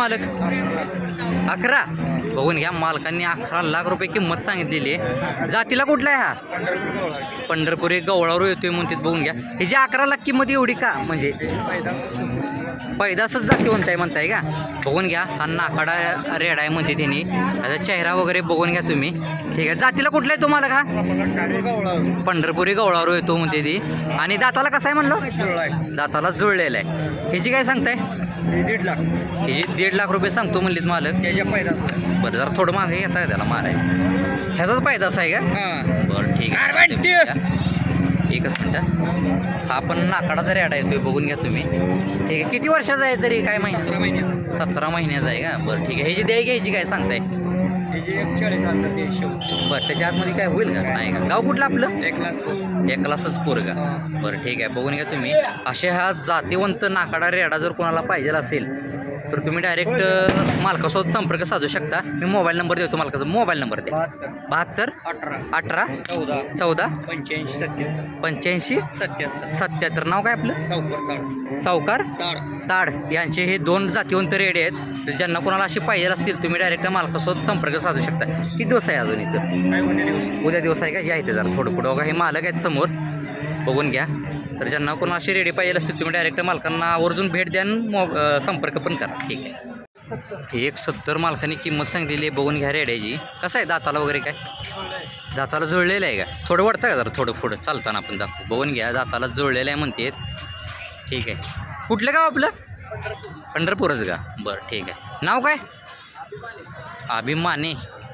मालक? अकरा. बघून घ्या मालकांनी अकरा लाख रुपये किंमत सांगितलेली आहे. जातीला कुठला आहे हा? पंढरपुरी गवळावर येतोय म्हणते बघून घ्या. ह्याची अकरा लाख किंमत एवढी का? म्हणजे पैदासच जातीवंत आहे म्हणताय का? बघून घ्या हा नाकाडा रेड आहे म्हणते त्यांनी त्याचा चेहरा वगैरे बघून घ्या तुम्ही. ठीक आहे. जातीला कुठला आहे तुम्हाला का पंढरपुरी गवळावर येतो म्हणते ती. आणि दाताला कसं आहे म्हणलं? दाताला जुळलेलं आहे. ह्याची काय सांगताय? दीड लाख. ह्याची दीड लाख रुपये सांगतो म्हणलीत मालक. त्याच्या पैदास बरं जरा थोडं मागे घेता का त्याला माराय ह्याचाच पैदास आहे का? हा. बरं ठीक आहे. एकच मिनटं हा. पण नाकाडाचा रेडा येतोय बघून घ्या तुम्ही. ठीक आहे किती वर्षाचा आहे तरी काय महिना? सतरा महिन्यात सतरा महिन्याचा आहे का? बरं ठीक आहे. ह्याची द्याय घ्यायची काय सांगताय? त्याची एक चाळीस हजार ते शेवट. बरं त्याच्या आतमध्ये काय होईल का? नाही का? गाव कुठलं आपलं? एक लाख एक क्लासच पोरगा. बरं ठीक आहे. बघून घ्या तुम्ही. असे हा जातीवंत नाकाडा रेडा जर कोणाला पाहिजे असेल तर तुम्ही डायरेक्ट मालकासोबत संपर्क साधू शकता. मी मोबाईल नंबर देतो मालकाचा. मोबाईल नंबर द्या. बहात्तर. अठरा. अठरा? चौदा. चौदा? पंच्याऐंशी सत्याहत्तर पंच्याऐंशी? सत्याहत्तर सत्याहत्तर नाव काय आपलं? सावकार ताड. ताड. यांचे हे दोन जातीवंत रेडे आहेत. तर ज्यांना कोणाला अशी पाहिजे असतील तुम्ही डायरेक्ट मालकासोबत संपर्क साधू शकता. किती दिवस आहे अजून इथं? उद्या दिवस आहे का? या इथे जरा थोडं पुढं बघा. हे मालक आहेत समोर. बघून घ्या. तर ज्यांना कोणा अशी रेडी पाहिजे असतील तुम्ही डायरेक्ट मालकांना आवर्जून भेट द्या मो संपर्क पण करा. ठीक आहे. एक सत्तर मालकांनी किंमत सांगितलेली आहे बघून घ्या रेड्याची कसं आहे दाताला वगैरे काय? दाताला जुळलेलं आहे का? थोडं वाटतं का जरा? थोडं पुढं. चालताना आपण दाखवू. बघून घ्या दाताला जुळलेलं आहे म्हणते. ठीक आहे. कुठलं गाव आपलं? पंढरपूरच का? बरं ठीक आहे. नाव काय? अभिमाने.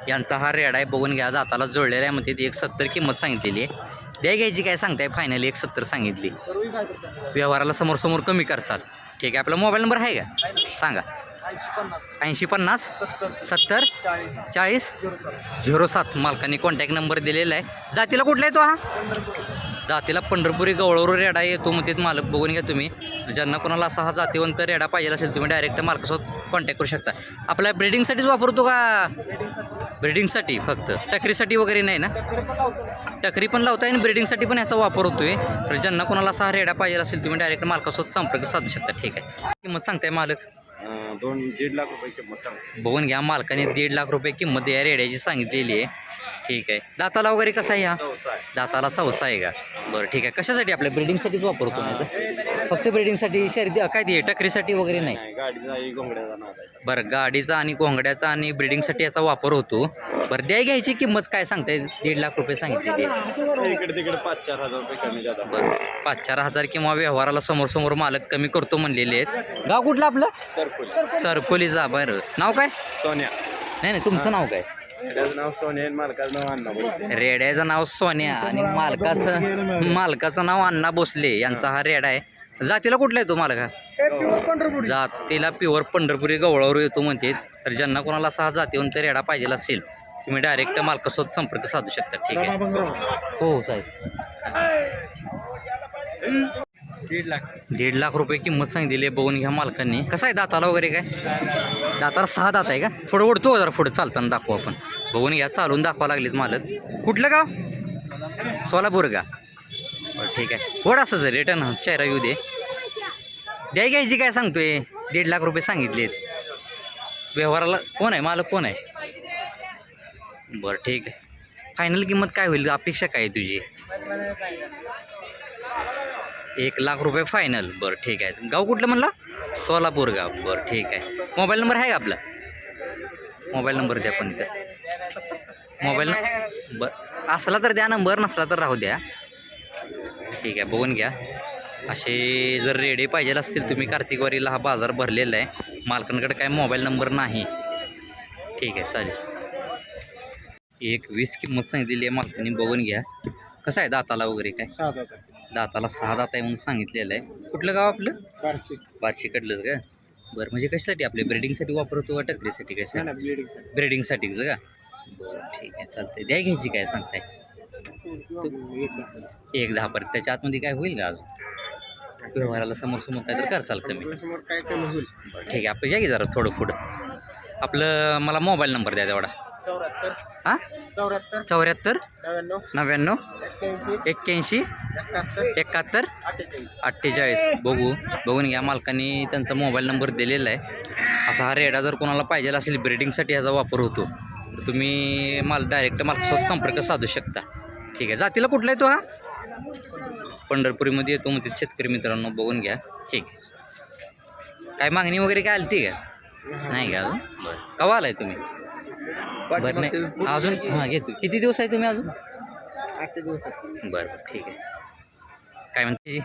यांचा हा रेडा आहे. बघून घ्या दाताला जोडलेला आहे म्हणते. एक सत्तर किंमत सांगितलेली आहे. द्या घ्यायची काय सांगताय? फायनली एक सत्तर सांगितली. व्यवहाराला समोर समोर कमी करचाल ठीक आहे आपला मोबाईल नंबर आहे का? सांगा. ऐंशी पन्नास सत्तर चाळीस झिरो सात. मालकाने कॉन्टॅक्ट नंबर दिलेला आहे. जातीला कुठला आहे तो हा? जातीला पंढरपुरी गवळवर रेडा येतो मग ते मालक बघून घ्या तुम्ही. ज्यांना कोणाला असा हा जातीवंत रेडा पाहिजे असेल तुम्ही डायरेक्ट मालकासोबत कॉन्टॅक्ट करू शकता. आपल्या ब्रिडिंगसाठीच वापरतो का? ब्रिडिंगसाठी फक्त. टकरीसाठी वगैरे नाही ना? टकरी पण लावताय आणि ब्रिडिंगसाठी पण याचा वापर होतोय. तर ज्यांना कोणाला असा हा रेडा पाहिजे असेल तुम्ही डायरेक्ट मालकासोबत संपर्क साधू शकता. ठीक आहे. किंमत सांगताय मालक? दोन दीड लाख रुपये किंमत सांग बघून घ्या मालकाने दीड लाख रुपये किंमत या रेड्याची सांगितलेली आहे. ठीक आहे. दाताला वगैरे कसा आहे हा दाताला चौसा आहे का? बरं ठीक आहे. कशासाठी आपल्या ब्रिडिंगसाठीच वापरतो नाही तर फक्त ब्रिडिंगसाठी शर्दी काय ते टकरीसाठी वगैरे नाही? बरं गाडीचा आणि घोंगड्याचा आणि ब्रिडिंगसाठी याचा वापर होतो. बरं द्याय घ्यायची किंमत काय सांगताय? दीड लाख रुपये सांगितलेली आहे इकडे तिकडे पाच चार हजार रुपये कमी जातात. बरं पाच चार हजार किंवा व्यवहाराला समोर समोर मालक कमी करतो म्हणलेले आहेत. गाव कुठलं आपलं? सरकुल सरकोलीचा बरं. नाव काय? सोन्या. नाही नाही तुमचं नाव काय? त्याचं नाव सोन्या आणि मालकाचं नाव अण्णा रेड्याचं नाव सोन्या आणि मालकाचं मालकाचं नाव अण्णा भोसले. यांचा हा रेडा आहे. जातीला कुठला आहे तो मालक हा? जातीला प्युअर पंढरपुरी गवळावर येतो म्हणते. तर ज्यांना कोणाला असा हा जातीवंत रेडा पाहिजे असेल तुम्ही डायरेक्ट मालकासोबत संपर्क साधू शकता. ठीक आहे. हो हो साहेब. दीड लाख. दीड लाख रुपये किंमत सांगितलेली आहे बघून घ्या मालकांनी. कसं आहे दाताला वगैरे काय? दाताला सहा दात आहे का? थोडं ओढतो जरा पुढं चालताना दाखवू आपण. बघून घ्या चालून दाखवा लागलीत मालक. कुठलं गाव? सोलापूर का? ठीक आहे. ओढ असं जर रिटर्न चेहरा येऊ दे. द्या घ्यायची काय सांगतोय? दीड लाख रुपये सांगितलेत. व्यवहाराला कोण आहे? मालक कोण आहे? बरं ठीक आहे. फायनल किंमत काय होईल? अपेक्षा काय आहे तुझी? एक लाख रुपये फायनल बरं ठीक आहे. गाव कुठलं म्हणलं? सोलापूर गाव बरं ठीक आहे. मोबाईल नंबर आहे का आपला? मोबाईल नंबर द्या पण इथं. मोबाईल बरं असला तर द्या नंबर नसला तर राहू द्या. ठीक आहे बघून घ्या. असे जर रेडे पाहिजे असतील तुम्ही कार्तिकवारीला हा बाजार भरलेला आहे. मालकांकडे काय मोबाईल नंबर नाही. ठीक आहे चालेल. एक वीस किंमत सांगितलेली आहे मालकांनी बघून घ्या. कसं आहे दाताला वगैरे काय? सात दाताला सहा दात आहे म्हणून सांगितलेलं आहे. कुठलं गाव आपलं? बारशे. बार्शीकडलंच का? बरं म्हणजे कशासाठी? आपले ब्रिडिंगसाठी वापरतो का टकरीसाठी कसं ब्रिडिंगसाठीच का? बरं ठीक आहे चालतंय. द्या घ्यायची काय सांगताय? एक दहा पर्यंत. त्याच्या आतमध्ये काय होईल का अजून? व्यवहाराला समोर समोर काय तर करचाल कमी काय कमी होईल. ठीक आहे आपण या की जरा थोडं पुढं. आपलं मला मोबाईल नंबर द्या तेवढा. हां? चौऱ्याहत्तर. चौऱ्याहत्तर. नव्याण्णव. नव्याण्णव. एक्क्याऐंशी. एकाहत्तर. अठ्ठेचाळीस. बघू. बघून घ्या. मालकांनी त्यांचा मोबाईल नंबर दिलेला आहे. असा हा रेडा जर कोणाला पाहिजे असेल ब्रिडिंगसाठी ह्याचा वापर होतो तर तुम्ही मला डायरेक्ट मालकासोबत संपर्क साधू शकता. ठीक आहे. जातीला कुठला आहे तो हा? पंढरपुरीमध्ये येतो मग तिथे शेतकरी मित्रांनो. बघून घ्या. ठीक आहे. काय मागणी वगैरे काय आली का? नाही का बरं. कवा आलाय तुम्ही? बरं नाही. अजून? हां घेतो. किती दिवस आहे तुम्ही अजून? आजच्या दिवसात बरं बरं ठीक आहे. काय म्हणते जी?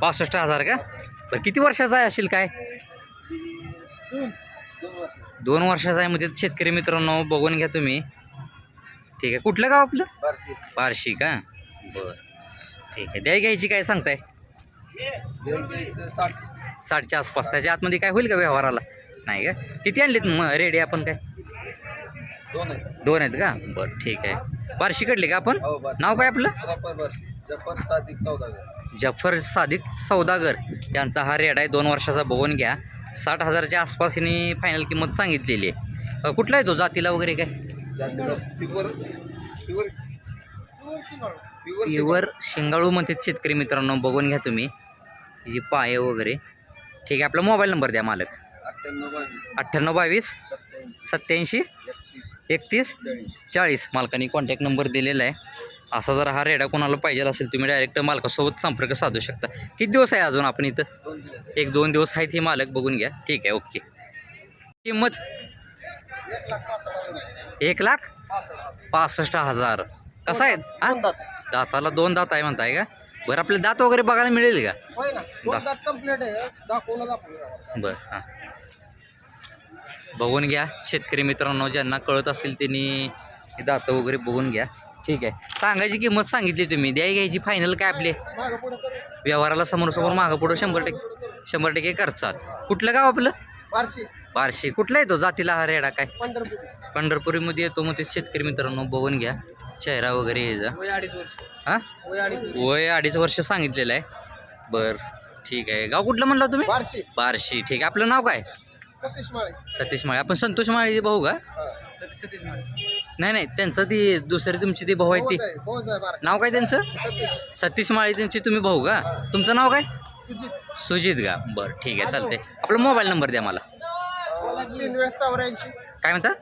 पासष्ट. हजार का? बरं किती वर्षाचा आहे असेल काय? दोन वर्ष. दोन वर्षाचा आहे म्हणजे शेतकरी मित्रांनो बघून घ्या तुम्ही. ठीक आहे. कुठलं गाव आपलं? बारशे. बार्शी का? बरं. ठीक आहे. द्याय घ्यायची काय सांगताय? साठ. साठच्या आसपास. त्याच्या आतमध्ये काय होईल का व्यवहाराला? नाही का? किती आणलीत मग? रेडी आपण काय? दोन आहेत. दोन आहेत का? बरं ठीक आहे. बार्शी कडली का आपण? हो बारशे. नाव काय आपलं? जफर बारशे. जफर सादिक सौदागर. जफर सादिक सौदागर. यांचा हा रेड आहे. दोन वर्षाचा बघून घ्या. साठ हजारच्या आसपास हिने फायनल किंमत सांगितलेली आहे. अ, कुठला आहे तो? जातीला वगैरे काय? जातीला प्युअर प्युअर प्युअर प्युअर शिंगाळू म्हणतात शेतकरी मित्रांनो. बघून घ्या तुम्ही. जी पाय वगैरे. ठीक आहे आपला मोबाईल नंबर द्या मालक. अठ्ठ्याण्णव बावीस. सत्याऐंशी एकतीस. चाळीस. मालकाने कॉन्टॅक्ट नंबर दिलेला आहे. असा जर हा रेडा कोणाला पाहिजे असेल तुम्ही डायरेक्ट मालकासोबत संपर्क साधू शकता. किती दिवस आहे अजून आपण इथं? एक दोन दिवस आहेत हे मालक बघून घ्या. ठीक आहे ओके. किंमत? एक लाख पासष्ट हजार. कसं आहे? हा? दाताला दोन दात आहे म्हणताय का? बरं आपले दात वगैरे बघायला मिळेल का? दात. बरं हां. बघून घ्या. शेतकरी मित्रांनो ज्यांना कळत असेल त्यांनी हे दातं वगैरे बघून घ्या. ठीक आहे. सांगायची किंमत सांगितली तुम्ही. द्याय घ्यायची फायनल काय आपले? व्यवहाराला समोर समोर मागं पुढं शंभर टक्के शंभर टक्के करचाल कुठलं गाव आपलं? बारशे. बारशे. कुठला येतो? जातीला हा रेडा काय? पंढरपूर. पंढरपुरीमध्ये येतो मग ते शेतकरी मित्रांनो बघून घ्या. चेहरा वगैरे यायचा हां? वय अडीच वर्ष. वय अडीच वर्ष सांगितलेलं आहे. बरं. ठीक आहे. गाव कुठलं म्हणलं तुम्ही? बारशे. बारशी. ठीक आहे. आपलं नाव काय? सतीश माळे. सतीश माळे. आपण संतोष माळे भाऊ का? नाही नाही त्यांचं ती दुसरी तुमची ती भाऊ आहे ती. नाव काय त्यांचं? सतीश. माळे त्यांची तुम्ही भाऊ का? तुमचं नाव काय? सुजित. सुजित का? बरं ठीक आहे चालते आपला मोबाईल नंबर द्या मला. तीन वेळेस चौऱ्याऐंशी. काय म्हणता?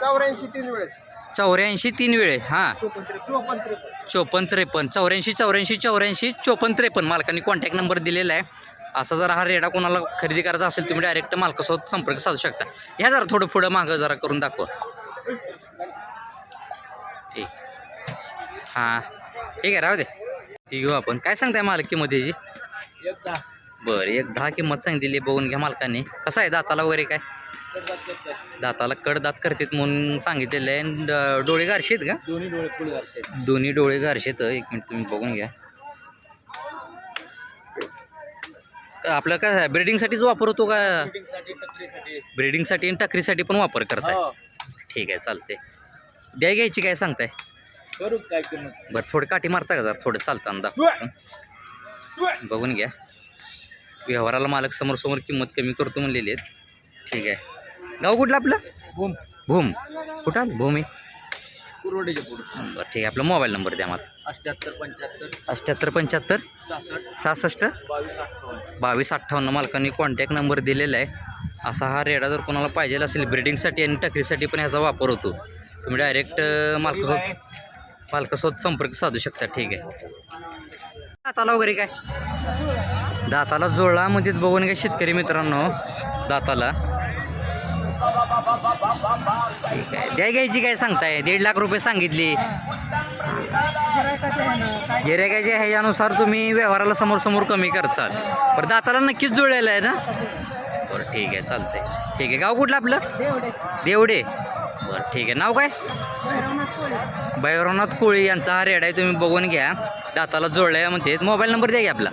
चौऱ्याऐंशी तीन वेळेस. चौऱ्याऐंशी तीन वेळेस हां. चोपन्न त्रेपन्न. चौऱ्याऐंशी चौऱ्याऐंशी चौऱ्याऐंशी चोपन्न त्रेपन्न. मालकाने कॉन्टॅक्ट नंबर दिलेला आहे. असा जर हा रेडा कोणाला खरेदी करायचा असेल तुम्ही डायरेक्ट मालकासोबत संपर्क साधू शकता. ह्या जरा थोडं पुढं मागं जरा करून दाखवा. ठीक. हां. ठीक आहे राहू दे. ती घेऊ आपण. काय सांगताय मालक किंमत याची बरं एक दहा किंमत सांगितलेली आहे, बघून घ्या मालकाने. कसं आहे दाताला वगैरे काय? दाताला कडदात करतात म्हणून सांगितलेलं आहे. डोळे गारशेत का? दोन्ही डोळे वर्षे दोन्ही डोळे गारशेत एक मिनिट तुम्ही बघून घ्या का- आपलं काय ब्रिडिंगसाठीच वापर होतो का? टकरीसाठी. ब्रिडिंगसाठी आणि टकरीसाठी पण वापर करताय. हो. ठीक आहे चालते द्या घ्यायची काय सांगताय? करू काय किंमत? बरं थोडं काठी मारता का जरा? थोडं चालताना दाखवा बघून घ्या. व्यवहाराला मालक समोर समोर किंमत कमी करतो म्हणलेली आहेत. ठीक आहे. गाव कुठलं आपलं? बोम भूम. कुठं? भूमी कुरवडीच्या पुढे. बरं ठीक आहे. आपला मोबाईल नंबर द्या मला. अठ्याहत्तर पंच्याहत्तर अठ्ठ्याहत्तर पंच्याहत्तर सहासष्ट सहासष्ट बावीस अठ्ठावन्न. बावीस अठ्ठावन्न मालकांनी कॉन्टॅक्ट नंबर दिलेला आहे. असा हा रेडा जर कोणाला पाहिजे असेल ब्रिडिंगसाठी आणि टकरीसाठी पण ह्याचा वापर होतो. तुम्ही डायरेक्ट मालकासोबत मालकासोबत संपर्क साधू शकता ठीक आहे. दाताला वगैरे काय? दाताला जोडला म्हणजे बघून घ्या शेतकरी मित्रांनो. दाताला. ठीक आहे. द्या घ्यायची काय सांगताय? दीड लाख रुपये सांगितली. गिरायकाच्या ह्याच्यानुसार तुम्ही व्यवहाराला समोर समोर कमी करचाल. बरं दाताला नक्कीच जुळलेलं आहे ना? बरं ठीक आहे चालतंय. ठीक आहे गाव कुठलं आपलं? देवडे. बरं ठीक आहे. नाव काय? भैरवनाथ कोळी यांचा हा रेड आहे तुम्ही बघून घ्या. दाताला जोडलाय म्हणते. मोबाईल नंबर द्या की आपला.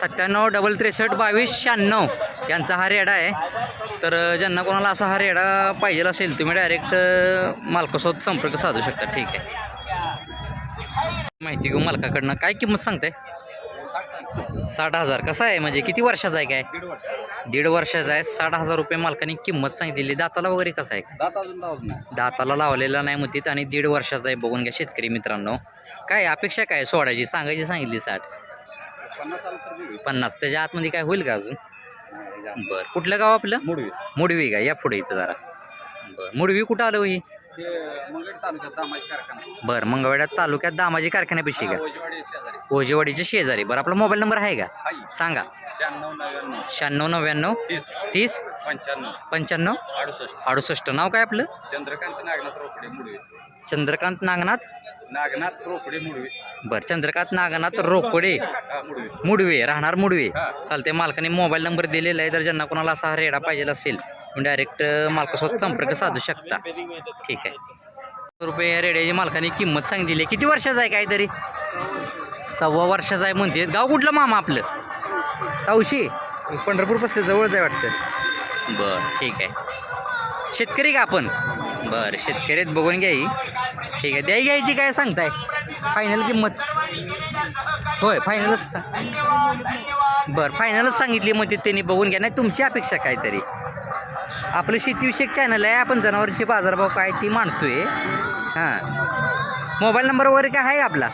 सत्त्याण्णव डबल त्रेसष्ट बावीस शहाण्णव यांचा हा रेडा आहे. तर ज्यांना कोणाला असा हा रेडा पाहिजे असेल तुम्ही डायरेक्ट मालकासोबत संपर्क साधू शकता. ठीक आहे. माहिती घेऊ मालकाकडनं. काय किंमत सांगताय? साठ हजार. कसं आहे? म्हणजे किती वर्षाचा आहे काय? दीड वर्ष दीड वर्षाचा आहे. साठ हजार रुपये मालकाने किंमत सांगितलेली. दाताला वगैरे कसं आहे? दाताला लावलेला नाही म्हणतात आणि दीड वर्षाचा आहे. बघून घ्या शेतकरी मित्रांनो. काय अपेक्षा काय सोडायची सांगायची सांगितली साठ. पन्नास आलं तर देऊ. पन्नास. त्याच्या आतमध्ये काय होईल का अजून? बरं. कुठलं गाव आपलं? मुडवी. मुडवी का? या पुढे इथं जरा. बरं. मुडवी कुठं आलं हो ही? बरं. मंगळवेढा तालुक्यात दामाजी कारखान्यापेशी का? ओजेवाडीच्या शेजारी. बरं. आपला मोबाईल नंबर आहे का? सांगा. शहाण्णव नव्याण्णव. तीस. पंच्याण्णव. पंच्याण्णव? अडुसष्ट. अडुसष्ट. नाव काय आपलं? चंद्रकांत नागनाथ चंद्रकांत नागनाथ? नागनाथ रोकडे मुडवी. बरं चंद्रकांत नागनाथ रोकडे हा मुडवी. मुडवे राहणार मुडवे. चालते मालकाने मोबाईल नंबर दिलेला आहे तर ज्यांना कोणाला असा रेडा पाहिजे असेल डायरेक्ट मालकासोबत संपर्क साधू शकता. ठीक आहे. रुपये रेड्याची मालकाने किंमत सांगितली. आहे किती वर्षाचा आहे काहीतरी? सव्वा वर्षाचा आहे म्हणते. गाव कुठलं मामा आपलं? तावशी. पंढरपूर पासलं जवळच आहे वाटतं. बरं ठीक आहे. शेतकरी का आपण? बरं शेतकरीत बघून घ्या ही. ठीक आहे द्याय घ्यायची काय सांगताय? फायनल किंमत. होय फायनलच बरं फायनलच सांगितली मग ते त्यांनी बघून घ्या. नाही तुमची अपेक्षा काहीतरी आपलं शेतीविषयक चॅनल आहे आपण जनावरचे बाजारभाव काय ती मांडतोय. हां. मोबाईल नंबर वगैरे काय आहे आपला?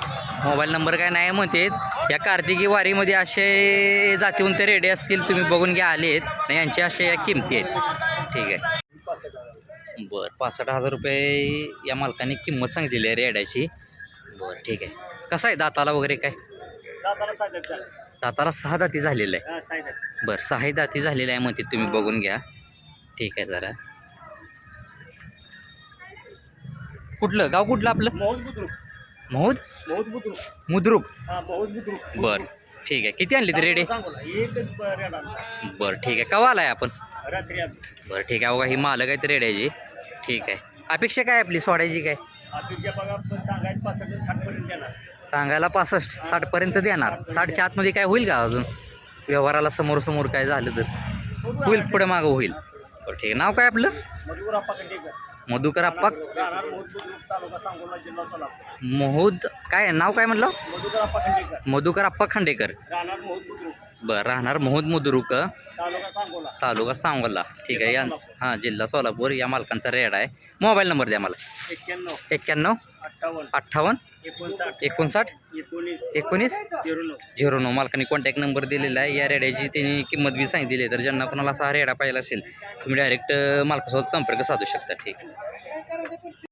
मोबाईल नंबर काय नाही म्हणते. या कार्तिकी वारीमध्ये असे जातीवंत रेडे असतील तुम्ही बघून घ्या आलेत. आहेत यांचे असे या किमती आहेत. ठीक आहे. पासष्ट हजार रुपये या मालकाने किंमत सांगितलेली आहे रेड्याची बरं ठीक आहे. कसं आहे दाताला वगैरे काय? दाताला सहा दाती झालेलं आहे. बरं सहा दाती झालेलं आहे म्हणते तुम्ही बघून घ्या. ठीक आहे जरा. कुठलं? गाव कुठलं आपलं? महूद मुद्रुक. बरं ठीक आहे. किती आणली ती रेडे? बरं ठीक आहे. कवा आलाय आपण? बरं ठीक आहे. बघा ही मालक आहे रेड्याची. ठीक आहे. अपेक्षा काय आपली? सोडायची काय? सांगायला पासष्ट साठपर्यंत देणार. साठच्या आतमध्ये काय होईल का अजून? व्यवहाराला समोर समोर काय झालं तर? होईल पुढे मागं होईल. बरं ठीक आहे. नाव काय आपलं? मधुकर आप्पा? मोहूद काय नाव काय म्हटलं? मधुकर आप्पा खांडेकर. बरं राहणार मोहूद मुद्रुक तालुका सांगोला. ठीक आहे या हां जिल्हा सोलापूर या मालकांचा रेड आहे. मोबाईल नंबर द्या मला. एक्क्याण्णव. एक्क्याण्णव? अठ्ठावन्न. अठ्ठावन्न एकोणसाठ. एकोणीस. झिरो नऊ. झिरो नऊ. मालकाने कॉन्टॅक्ट नंबर दिलेला आहे. या रेड्याची त्यांनी किंमत बी सांगितलेली आहे. तर ज्यांना कोणाला असा रेडा पाहिजे असेल तुम्ही डायरेक्ट मालकासोबत संपर्क साधू शकता. ठीक.